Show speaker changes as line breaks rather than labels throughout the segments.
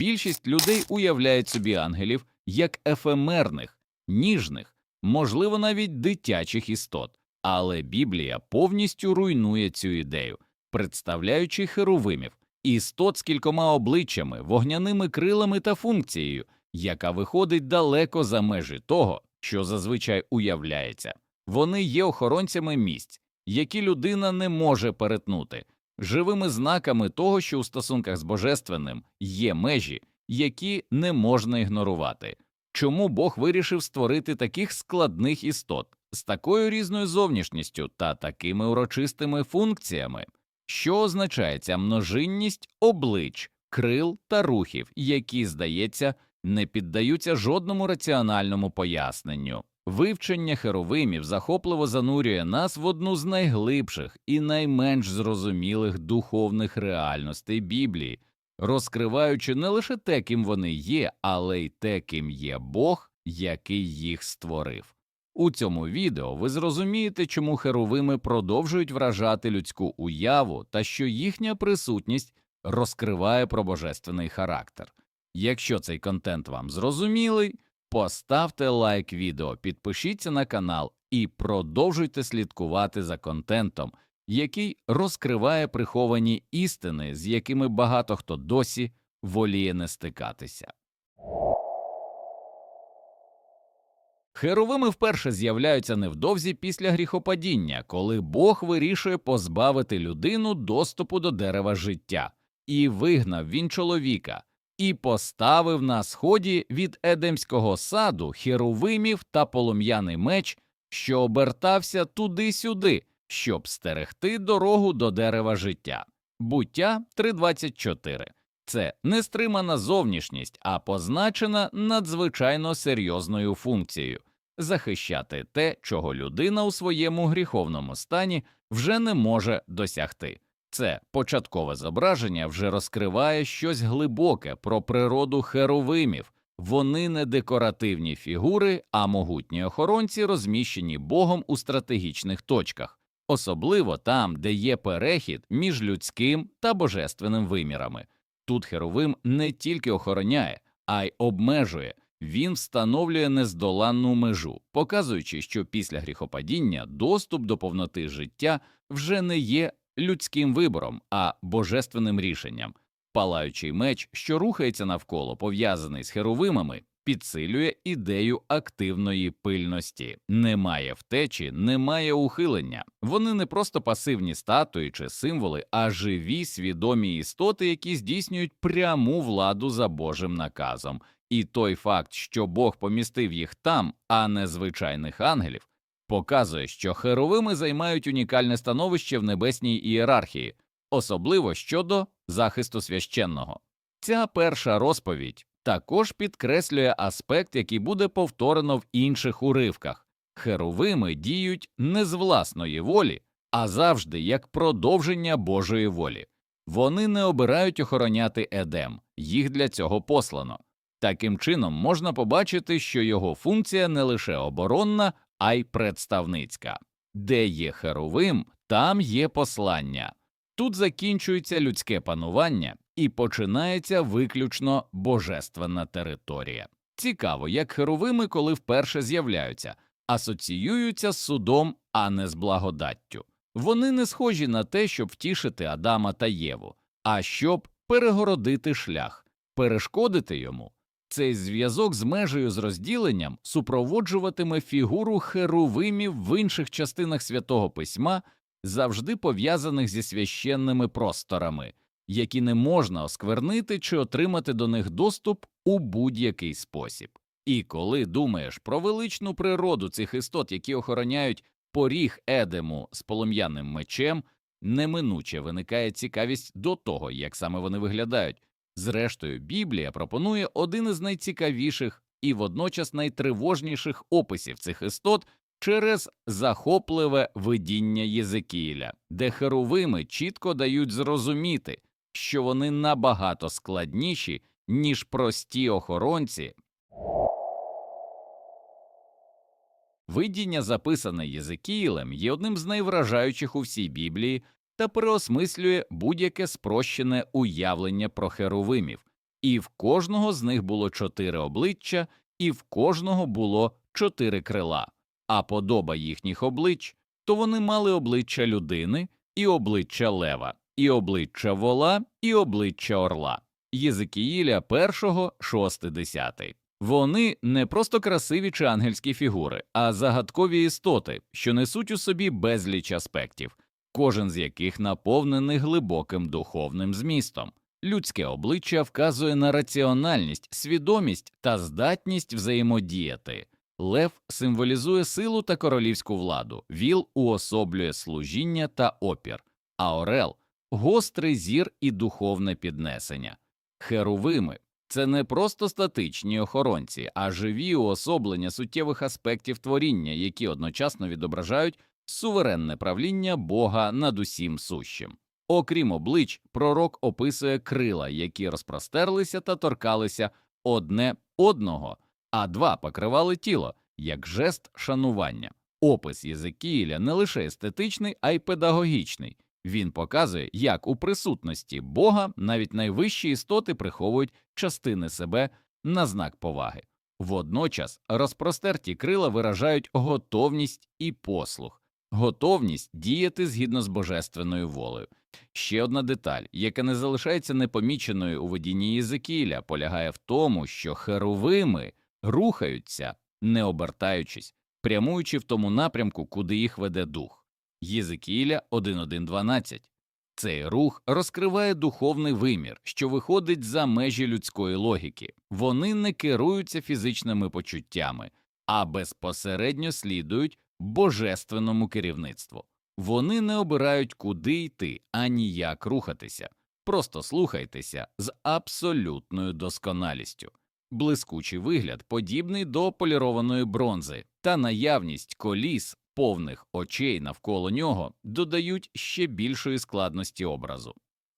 Більшість людей уявляють собі ангелів як ефемерних, ніжних, можливо, навіть дитячих істот, але Біблія повністю руйнує цю ідею, представляючи херовимів, істот з кількома обличчями, вогняними крилами та функцією, яка виходить далеко за межі того, що зазвичай уявляється. Вони є охоронцями місць, які людина не може перетнути, живими знаками того, що у стосунках з божественним є межі, які не можна ігнорувати. Чому Бог вирішив створити таких складних істот з такою різною зовнішністю та такими урочистими функціями? Що означає ця множинність облич, крил та рухів, які, здається, не піддаються жодному раціональному поясненню? Вивчення херовимів захопливо занурює нас в одну з найглибших і найменш зрозумілих духовних реальностей Біблії, розкриваючи не лише те, ким вони є, але й те, ким є Бог, який їх створив. У цьому відео ви зрозумієте, чому херовими продовжують вражати людську уяву та що їхня присутність розкриває про божественний характер. Якщо цей контент вам зрозумілий, поставте лайк відео, підпишіться на канал і продовжуйте слідкувати за контентом, який розкриває приховані істини, з якими багато хто досі воліє не стикатися. Херовими вперше з'являються невдовзі після гріхопадіння, коли Бог вирішує позбавити людину доступу до дерева життя, і вигнав він чоловіка, і поставив на сході від Едемського саду херовимів та полум'яний меч, що обертався туди-сюди, щоб стерегти дорогу до дерева життя. Буття 3.24. Це не стримана зовнішність, а позначена надзвичайно серйозною функцією захищати те, чого людина у своєму гріховному стані вже не може досягти. Це початкове зображення вже розкриває щось глибоке про природу херовимів. Вони не декоративні фігури, а могутні охоронці, розміщені Богом у стратегічних точках, особливо там, де є перехід між людським та божественним вимірами. Тут херовим не тільки охороняє, а й обмежує. Він встановлює нездоланну межу, показуючи, що після гріхопадіння доступ до повноти життя вже не є людським вибором, а божественним рішенням. Палаючий меч, що рухається навколо, пов'язаний з херовимами, підсилює ідею активної пильності. Немає втечі, немає ухилення. Вони не просто пасивні статуї чи символи, а живі свідомі істоти, які здійснюють пряму владу за Божим наказом. І той факт, що Бог помістив їх там, а не звичайних ангелів, показує, що херовими займають унікальне становище в небесній ієрархії, особливо щодо захисту священного. Ця перша розповідь також підкреслює аспект, який буде повторено в інших уривках. Херовими діють не з власної волі, а завжди як продовження Божої волі. Вони не обирають охороняти Едем, їх для цього послано. Таким чином можна побачити, що його функція не лише оборонна, а й представницька. Де є херовим, там є послання. Тут закінчується людське панування і починається виключно божественна територія. Цікаво, як херовими, коли вперше з'являються, асоціюються з судом, а не з благодаттю. Вони не схожі на те, щоб втішити Адама та Єву, а щоб перегородити шлях, перешкодити йому. Цей зв'язок з межею з розділенням супроводжуватиме фігуру херувимів в інших частинах святого письма, завжди пов'язаних зі священними просторами, які не можна осквернити чи отримати до них доступ у будь-який спосіб. І коли думаєш про величну природу цих істот, які охороняють поріг Едему з полум'яним мечем, неминуче виникає цікавість до того, як саме вони виглядають. Зрештою, Біблія пропонує один із найцікавіших і водночас найтривожніших описів цих істот через захопливе видіння Єзекіїля, де херовими чітко дають зрозуміти, що вони набагато складніші, ніж прості охоронці. Видіння, записане Єзекіїлем, є одним з найвражаючих у всій Біблії та переосмислює будь-яке спрощене уявлення про херовимів. і в кожного з них було чотири обличчя, і в кожного було чотири крила. А подоба їхніх облич, то вони мали обличчя людини, і обличчя лева, і обличчя вола, і обличчя орла. Єзикіїля першого, шостий, десятий. Вони не просто красиві чи ангельські фігури, а загадкові істоти, що несуть у собі безліч аспектів, кожен з яких наповнений глибоким духовним змістом. Людське обличчя вказує на раціональність, свідомість та здатність взаємодіяти. Лев символізує силу та королівську владу, віл уособлює служіння та опір, а орел гострий зір і духовне піднесення. Херувими це не просто статичні охоронці, а живі уособлення суттєвих аспектів творіння, які одночасно відображають суверенне правління Бога над усім сущим. Окрім облич, пророк описує крила, які розпростерлися та торкалися одне одного, а два покривали тіло як жест шанування. Опис Єзекіїля не лише естетичний, а й педагогічний. Він показує, як у присутності Бога навіть найвищі істоти приховують частини себе на знак поваги. Водночас розпростерті крила виражають готовність і послух, готовність діяти згідно з божественною волею. Ще одна деталь, яка не залишається непоміченою у видінні Єзекіля, полягає в тому, що херовими рухаються, не обертаючись, прямуючи в тому напрямку, куди їх веде дух. Єзекіля 1.1.12. Цей рух розкриває духовний вимір, що виходить за межі людської логіки. Вони не керуються фізичними почуттями, а безпосередньо слідують божественному керівництву. Вони не обирають, куди йти, ані як рухатися. Просто слухайтеся з абсолютною досконалістю. Блискучий вигляд, подібний до полірованої бронзи, та наявність коліс, повних очей навколо нього, додають ще більшої складності образу.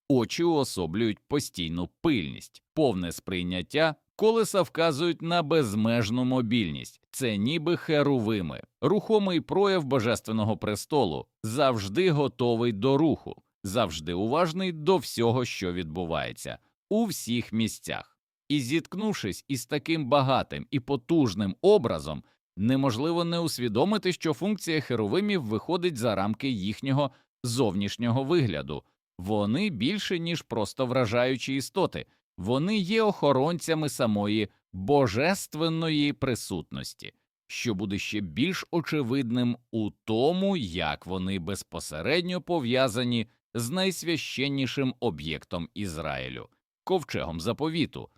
Очі уособлюють постійну пильність, повне сприйняття, колеса вказують на безмежну мобільність, це ніби херувими, рухомий прояв божественного престолу, завжди готовий до руху, завжди уважний до всього, що відбувається, у всіх місцях. І зіткнувшись із таким багатим і потужним образом, неможливо не усвідомити, що функція херовимів виходить за рамки їхнього зовнішнього вигляду. Вони більше, ніж просто вражаючі істоти, вони є охоронцями самої божественної присутності, що буде ще більш очевидним у тому, як вони безпосередньо пов'язані з найсвященнішим об'єктом Ізраїлю ковчегом заповіту.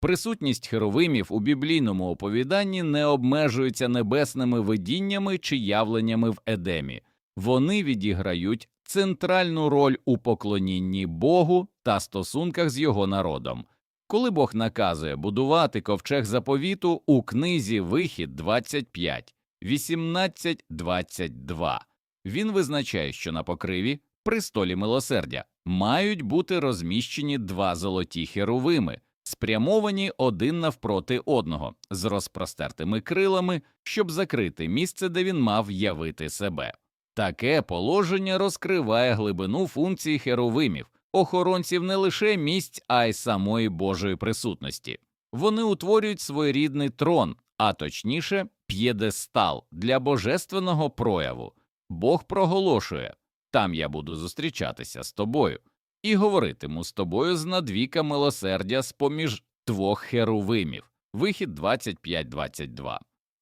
Присутність херовимів у біблійному оповіданні не обмежується небесними видіннями чи явленнями в Едемі, вони відіграють центральну роль у поклонінні Богу та стосунках з його народом. Коли Бог наказує будувати ковчег заповіту у книзі Вихід 25, 18, 22, він визначає, що на покриві при столі милосердя мають бути розміщені два золоті херовими, спрямовані один навпроти одного, з розпростертими крилами, щоб закрити місце, де він мав явити себе. Таке положення розкриває глибину функції херовимів, охоронців не лише місць, а й самої Божої присутності. Вони утворюють своєрідний трон, а точніше, п'єдестал для божественного прояву. Бог проголошує там я буду зустрічатися з тобою і говоритиму з тобою з надвіка милосердя з поміж двох херувимів. Вихід 25-22.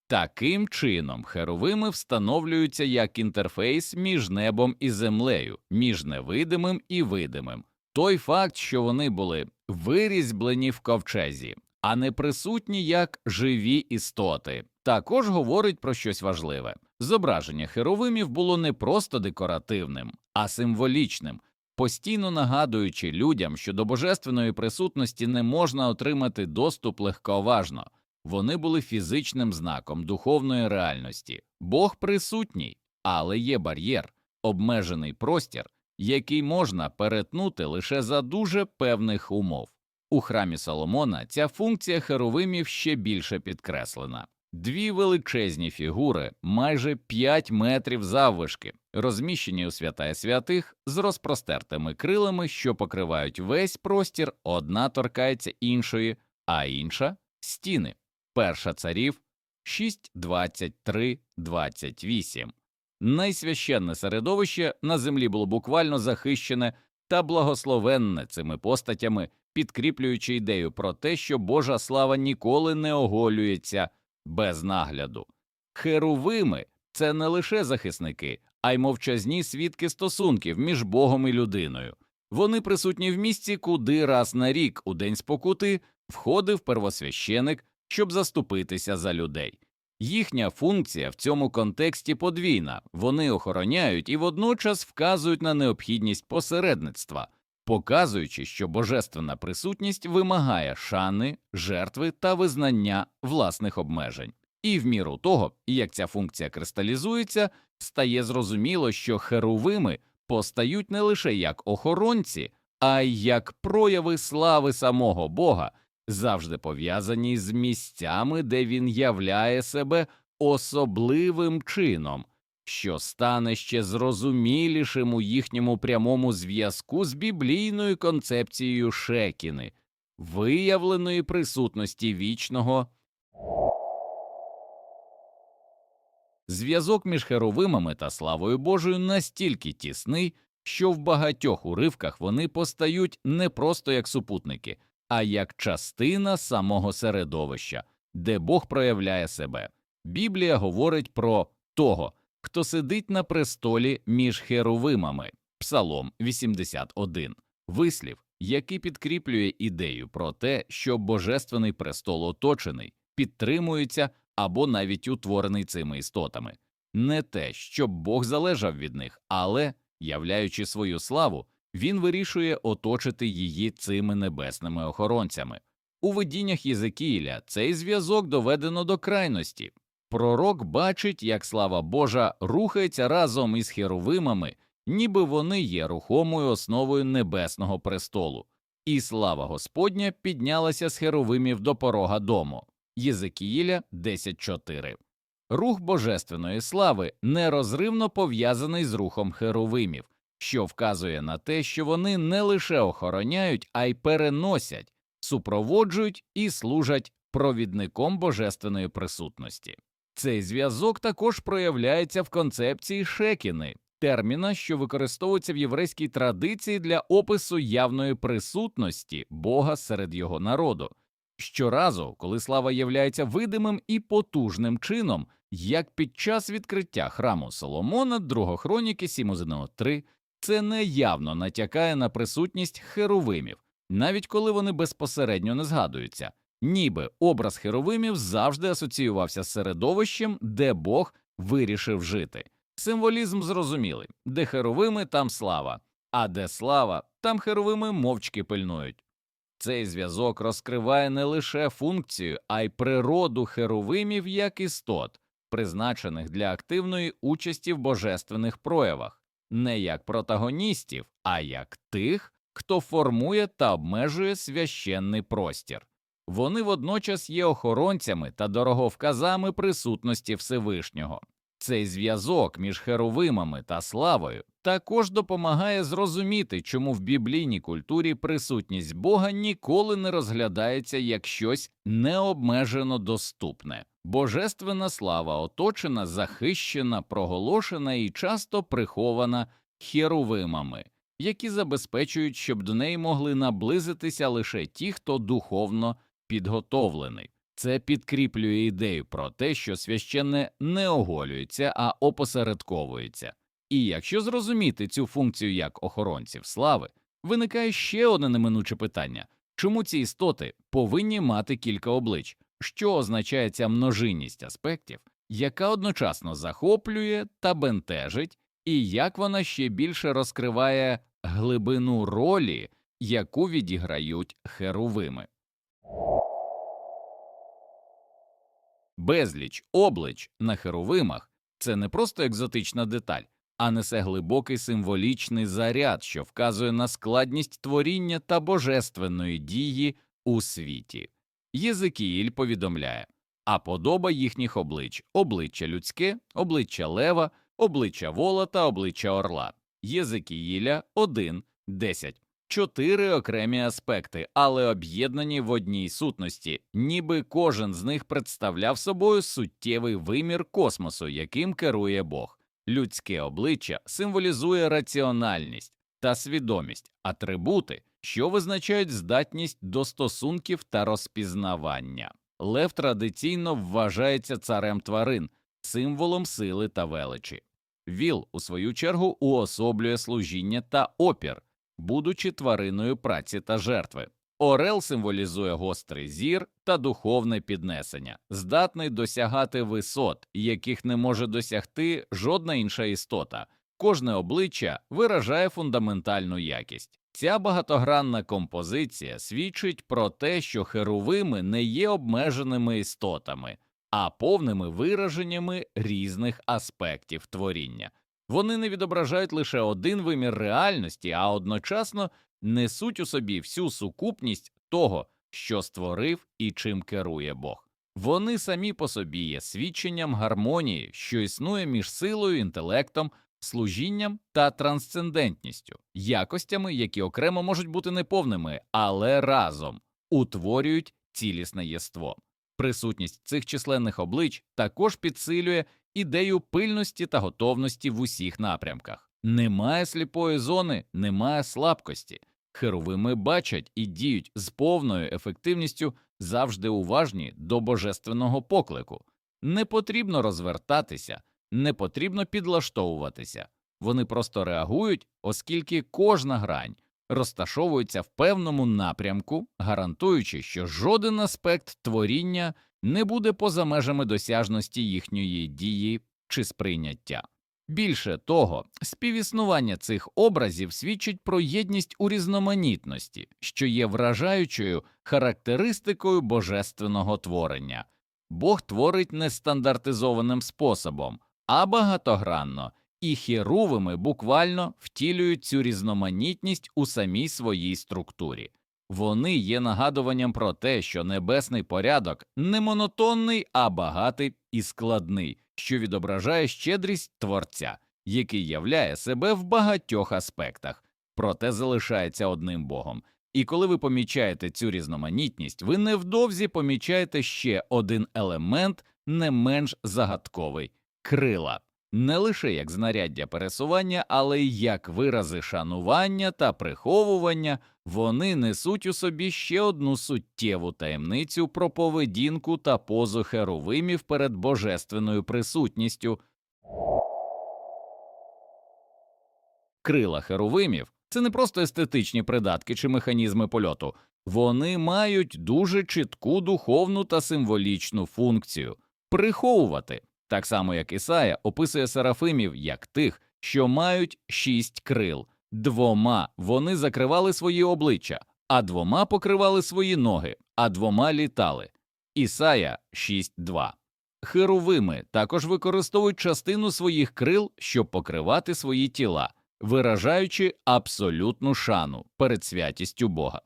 Таким чином, херовими встановлюються як інтерфейс між небом і землею, між невидимим і видимим. Той факт, що вони були вирізблені в ковчезі, а не присутні як живі істоти, також говорить про щось важливе. Зображення херовимів було не просто декоративним, а символічним, постійно нагадуючи людям, що до божественної присутності не можна отримати доступ легковажно. Вони були фізичним знаком духовної реальності. Бог присутній, але є бар'єр, обмежений простір, який можна перетнути лише за дуже певних умов. У храмі Соломона ця функція херовимів ще більше підкреслена. Дві величезні фігури, майже 5 метрів заввишки, розміщені у святая святих з розпростертими крилами, що покривають весь простір, одна торкається іншої, а інша стіни. Перша царів 6.23.28. Найсвященне середовище на землі було буквально захищене та благословенне цими постатями, підкріплюючи ідею про те, що Божа слава ніколи не оголюється без нагляду. Херувими це не лише захисники, а й мовчазні свідки стосунків між Богом і людиною. Вони присутні в місці, куди раз на рік у день спокути входив первосвященик, щоб заступитися за людей. Їхня функція в цьому контексті подвійна вони охороняють і водночас вказують на необхідність посередництва, показуючи, що божественна присутність вимагає шани, жертви та визнання власних обмежень. І в міру того, як ця функція кристалізується, стає зрозуміло, що херувими постають не лише як охоронці, а й як прояви слави самого Бога, завжди пов'язані з місцями, де він являє себе особливим чином, що стане ще зрозумілішим у їхньому прямому зв'язку з біблійною концепцією Шекіни, виявленої присутності вічного. Зв'язок між херовимами та славою Божою настільки тісний, що в багатьох уривках вони постають не просто як супутники, а як частина самого середовища, де Бог проявляє себе. Біблія говорить про того, хто сидить на престолі між херовимами, Псалом 81, вислів, який підкріплює ідею про те, що божественний престол оточений, підтримується або навіть утворений цими істотами, не те, щоб Бог залежав від них, але, являючи свою славу, він вирішує оточити її цими небесними охоронцями. У видіннях Єзекіїля цей зв'язок доведено до крайності. Пророк бачить, як слава Божа рухається разом із херовимами, ніби вони є рухомою основою небесного престолу, і слава Господня піднялася з херовимів до порога дому. Єзекіїля 10.4. Рух божественної слави нерозривно пов'язаний з рухом херовимів, що вказує на те, що вони не лише охороняють, а й переносять, супроводжують і служать провідником божественної присутності. Цей зв'язок також проявляється в концепції шекіни, терміна, що використовується в єврейській традиції для опису явної присутності Бога серед його народу. Щоразу, коли слава являється видимим і потужним чином, як під час відкриття храму Соломона, Другохроніки 7.1.3, це неявно натякає на присутність херовимів, навіть коли вони безпосередньо не згадуються, ніби образ херовимів завжди асоціювався з середовищем, де Бог вирішив жити. Символізм зрозумілий де херовими, там слава, а де слава, там херовими мовчки пильнують. Цей зв'язок розкриває не лише функцію, а й природу херовимів як істот, призначених для активної участі в божественних проявах, не як протагоністів, а як тих, хто формує та обмежує священний простір. Вони водночас є охоронцями та дороговказами присутності Всевишнього. Цей зв'язок між херовимами та славою також допомагає зрозуміти, чому в біблійній культурі присутність Бога ніколи не розглядається як щось необмежено доступне. Божественна слава оточена, захищена, проголошена і часто прихована херовимами, які забезпечують, щоб до неї могли наблизитися лише ті, хто духовно підготовлений. Це підкріплює ідею про те, що священне не оголюється, а опосередковується. І якщо зрозуміти цю функцію як охоронців слави, виникає ще одне неминуче питання чому ці істоти повинні мати кілька облич, що означає ця множинність аспектів, яка одночасно захоплює та бентежить, і як вона ще більше розкриває глибину ролі, яку відіграють херувими. Безліч облич на херовимах це не просто екзотична деталь, а несе глибокий символічний заряд, що вказує на складність творіння та божественної дії у світі. Єзекіїль повідомляє а подоба їхніх облич обличчя людське, обличчя лева, обличчя вола та обличчя орла. Єзекіїля 1, 10. Чотири окремі аспекти, але об'єднані в одній сутності, ніби кожен з них представляв собою суттєвий вимір космосу, яким керує Бог. Людське обличчя символізує раціональність та свідомість, атрибути, що визначають здатність до стосунків та розпізнавання. Лев традиційно вважається царем тварин, символом сили та величі. Віл, у свою чергу, уособлює служіння та опір, будучи твариною праці та жертви. Орел символізує гострий зір та духовне піднесення, здатний досягати висот, яких не може досягти жодна інша істота. Кожне обличчя виражає фундаментальну якість. Ця багатогранна композиція свідчить про те, що херовими не є обмеженими істотами, а повними вираженнями різних аспектів творіння. Вони не відображають лише один вимір реальності, а одночасно несуть у собі всю сукупність того, що створив і чим керує Бог. Вони самі по собі є свідченням гармонії, що існує між силою, інтелектом, служінням та трансцендентністю, якостями, які окремо можуть бути неповними, але разом утворюють цілісне єство. Присутність цих численних облич також підсилює ідею пильності та готовності в усіх напрямках. Немає сліпої зони, немає слабкості. Херовими бачать і діють з повною ефективністю завжди уважні до божественного поклику. Не потрібно розвертатися, не потрібно підлаштовуватися. Вони просто реагують, оскільки кожна грань розташовується в певному напрямку, гарантуючи, що жоден аспект творіння не буде поза межами досяжності їхньої дії чи сприйняття. Більше того, співіснування цих образів свідчить про єдність у різноманітності, що є вражаючою характеристикою божественного творення. Бог творить нестандартизованим способом, а багатогранно, і херувими буквально втілюють цю різноманітність у самій своїй структурі. Вони є нагадуванням про те, що небесний порядок не монотонний, а багатий і складний, що відображає щедрість творця, який являє себе в багатьох аспектах, проте залишається одним богом. І коли ви помічаєте цю різноманітність, ви невдовзі помічаєте ще один елемент, не менш загадковий крила не лише як знаряддя пересування, але й як вирази шанування та приховування, вони несуть у собі ще одну суттєву таємницю про поведінку та позу херовимів перед божественною присутністю. Крила херовимів це не просто естетичні придатки чи механізми польоту, вони мають дуже чітку духовну та символічну функцію приховувати. Так само, як Ісая описує серафимів як тих, що мають шість крил, двома вони закривали свої обличчя, а двома покривали свої ноги, а двома літали. Ісая 6.2. Херовими також використовують частину своїх крил, щоб покривати свої тіла, виражаючи абсолютну шану перед святістю Бога.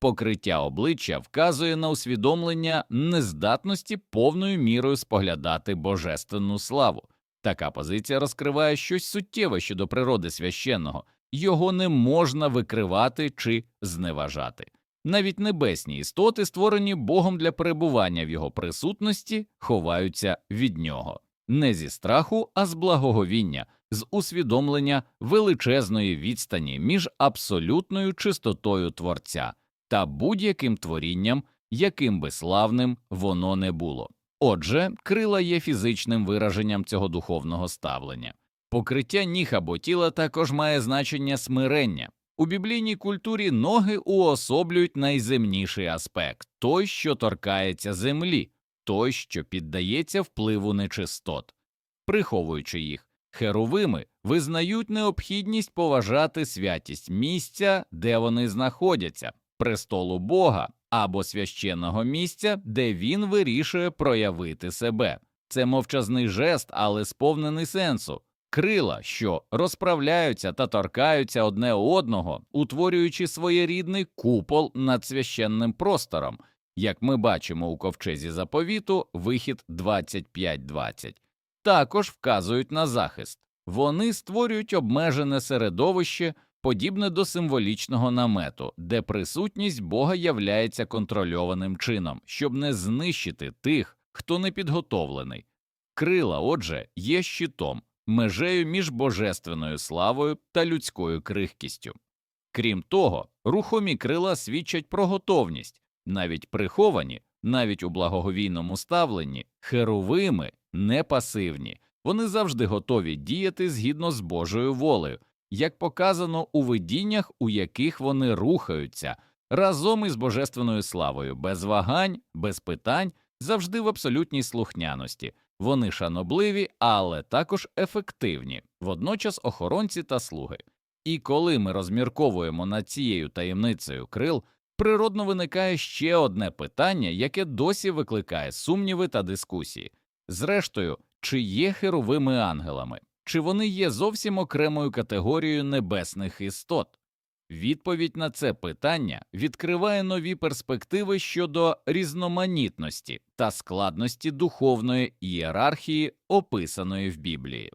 Покриття обличчя вказує на усвідомлення нездатності повною мірою споглядати божественну славу. Така позиція розкриває щось суттєве щодо природи священного, його не можна викривати чи зневажати. Навіть небесні істоти, створені Богом для перебування в його присутності, ховаються від нього не зі страху, а з благоговіння, з усвідомлення величезної відстані між абсолютною чистотою творця та будь-яким творінням, яким би славним воно не було. Отже, крила є фізичним вираженням цього духовного ставлення. Покриття ніг або тіла також має значення смирення. У біблійній культурі ноги уособлюють найземніший аспект той, що торкається землі, той, що піддається впливу нечистот. Приховуючи їх, херовими визнають необхідність поважати святість місця, де вони знаходяться, престолу Бога або священного місця, де він вирішує проявити себе. Це мовчазний жест, але сповнений сенсу. Крила, що розправляються та торкаються одне одного, утворюючи своєрідний купол над священним простором, як ми бачимо у ковчезі заповіту, вихід 25.20, також вказують на захист. Вони створюють обмежене середовище, подібне до символічного намету, де присутність Бога являється контрольованим чином, щоб не знищити тих, хто не підготовлений. Крила, отже, є щитом, межею між божественною славою та людською крихкістю. Крім того, рухомі крила свідчать про готовність, навіть приховані, навіть у благоговійному ставленні, херовими, не пасивні, вони завжди готові діяти згідно з Божою волею, як показано у видіннях, у яких вони рухаються разом із божественною славою, без вагань, без питань, завжди в абсолютній слухняності. Вони шанобливі, але також ефективні, водночас охоронці та слуги. І коли ми розмірковуємо над цією таємницею крил, природно виникає ще одне питання, яке досі викликає сумніви та дискусії. Зрештою, чи є херовими ангелами, чи вони є зовсім окремою категорією небесних істот? Відповідь на це питання відкриває нові перспективи щодо різноманітності та складності духовної ієрархії, описаної в Біблії.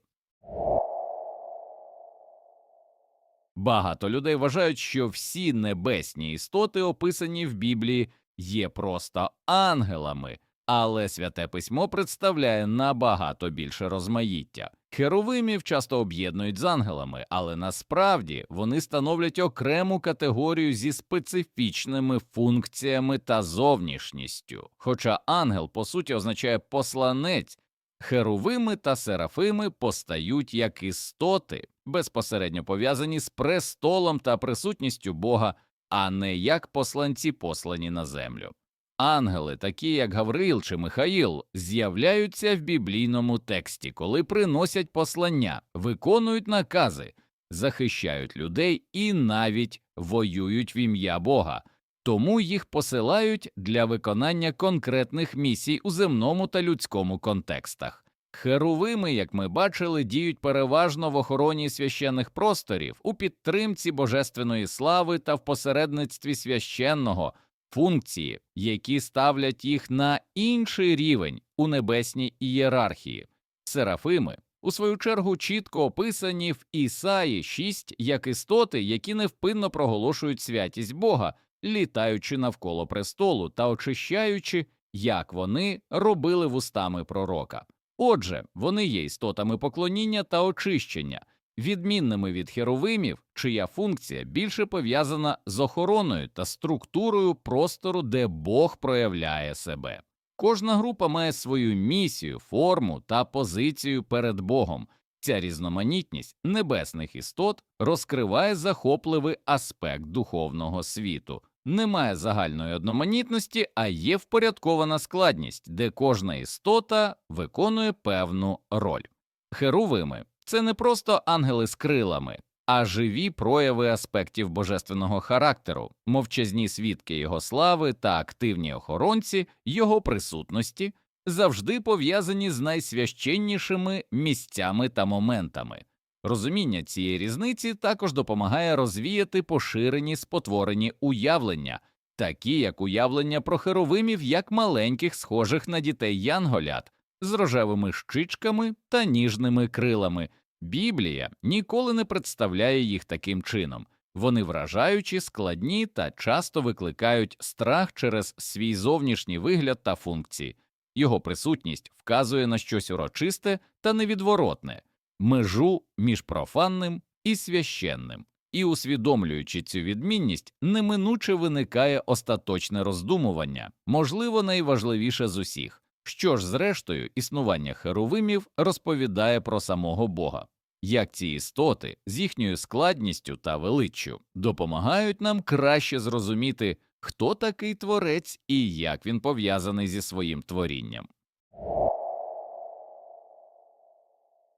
Багато людей вважають, що всі небесні істоти, описані в Біблії, є просто ангелами, але святе письмо представляє набагато більше розмаїття. Херовимів часто об'єднують з ангелами, але насправді вони становлять окрему категорію зі специфічними функціями та зовнішністю. Хоча ангел по суті означає посланець, херовими та серафими постають як істоти, безпосередньо пов'язані з престолом та присутністю Бога, а не як посланці послані на землю. Ангели, такі як Гавриїл чи Михаїл, з'являються в біблійному тексті, коли приносять послання, виконують накази, захищають людей і навіть воюють в ім'я Бога, тому їх посилають для виконання конкретних місій у земному та людському контекстах. Херувими, як ми бачили, діють переважно в охороні священних просторів, у підтримці божественної слави та в посередництві священного функції, які ставлять їх на інший рівень у небесній ієрархії. Серафими, у свою чергу, чітко описані в Ісаї 6 як істоти, які невпинно проголошують святість Бога, літаючи навколо престолу та очищаючи, як вони робили вустами пророка. Отже, вони є істотами поклоніння та очищення, відмінними від херовимів, чия функція більше пов'язана з охороною та структурою простору, де Бог проявляє себе. Кожна група має свою місію, форму та позицію перед Богом. Ця різноманітність небесних істот розкриває захопливий аспект духовного світу. Немає загальної одноманітності, а є впорядкована складність, де кожна істота виконує певну роль. Херувими це не просто ангели з крилами, а живі прояви аспектів божественного характеру, мовчазні свідки його слави та активні охоронці його присутності завжди пов'язані з найсвященнішими місцями та моментами. Розуміння цієї різниці також допомагає розвіяти поширені спотворені уявлення, такі як уявлення про херовимів як маленьких, схожих на дітей янголят з рожевими щичками та ніжними крилами. Біблія ніколи не представляє їх таким чином. Вони вражаючі, складні та часто викликають страх через свій зовнішній вигляд та функції. Його присутність вказує на щось урочисте та невідворотне, межу між профанним і священним. І, усвідомлюючи цю відмінність, неминуче виникає остаточне роздумування, можливо, найважливіше з усіх. Що ж, зрештою, існування херовимів розповідає про самого Бога, як ці істоти з їхньою складністю та величчю допомагають нам краще зрозуміти, хто такий творець і як він пов'язаний зі своїм творінням.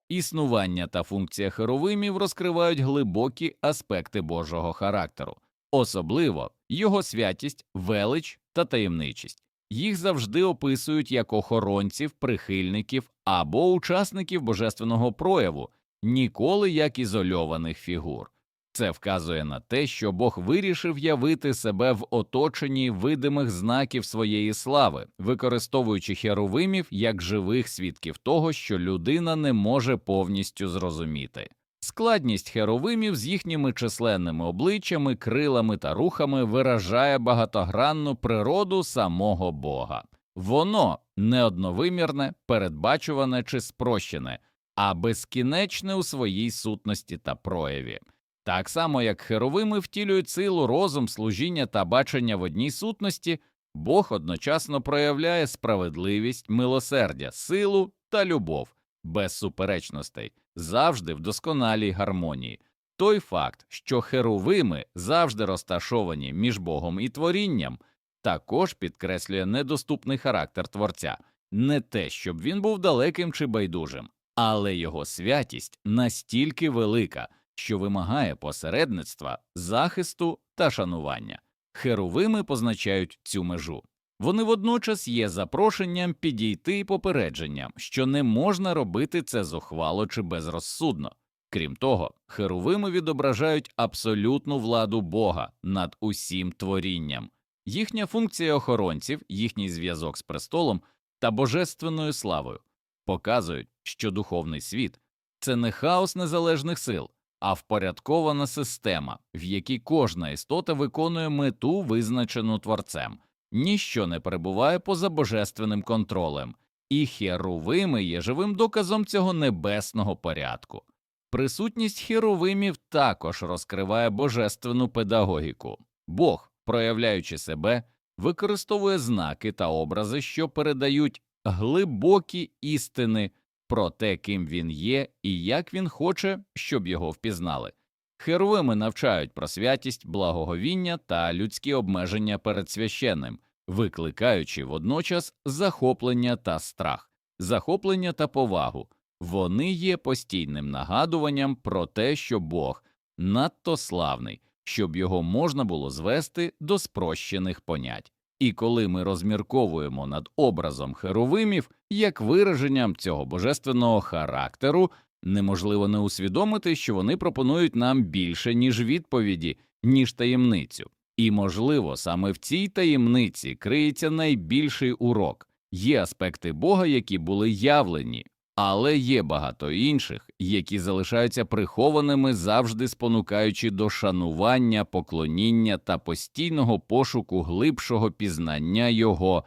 Існування та функція херовимів розкривають глибокі аспекти Божого характеру, особливо його святість, велич та таємничість. Їх завжди описують як охоронців, прихильників або учасників божественного прояву, ніколи як ізольованих фігур. Це вказує на те, що Бог вирішив явити себе в оточенні видимих знаків своєї слави, використовуючи херовимів як живих свідків того, що людина не може повністю зрозуміти. Складність херовимів з їхніми численними обличчями, крилами та рухами виражає багатогранну природу самого Бога. Воно неодновимірне, передбачуване чи спрощене, а безкінечне у своїй сутності та прояві. Так само, як херовими втілюють силу, розум, служіння та бачення в одній сутності, Бог одночасно проявляє справедливість, милосердя, силу та любов без суперечностей, завжди в досконалій гармонії. Той факт, що херовими завжди розташовані між Богом і творінням, також підкреслює недоступний характер творця, не те, щоб він був далеким чи байдужим, але його святість настільки велика, що вимагає посередництва, захисту та шанування. Херовими позначають цю межу. Вони водночас є запрошенням підійти і попередженням, що не можна робити це зухвало чи безрозсудно. Крім того, херовими відображають абсолютну владу Бога над усім творінням, їхня функція охоронців, їхній зв'язок з престолом та божественною славою показують, що духовний світ це не хаос незалежних сил, а впорядкована система, в якій кожна істота виконує мету, визначену творцем, ніщо не перебуває поза божественним контролем, і херовими є живим доказом цього небесного порядку. Присутність херовимів також розкриває божественну педагогіку. Бог, проявляючи себе, використовує знаки та образи, що передають глибокі істини про те, ким він є і як він хоче, щоб його впізнали. Херовими навчають про святість, благоговіння та людські обмеження перед священним, викликаючи водночас захоплення та страх, захоплення та повагу. Вони є постійним нагадуванням про те, що Бог надто славний, щоб його можна було звести до спрощених понять. І коли ми розмірковуємо над образом херовимів як вираженням цього божественного характеру, неможливо не усвідомити, що вони пропонують нам більше, ніж відповіді, ніж таємницю. І, можливо, саме в цій таємниці криється найбільший урок. Є аспекти Бога, які були явлені, але є багато інших, які залишаються прихованими, завжди спонукаючи до шанування, поклоніння та постійного пошуку глибшого пізнання Його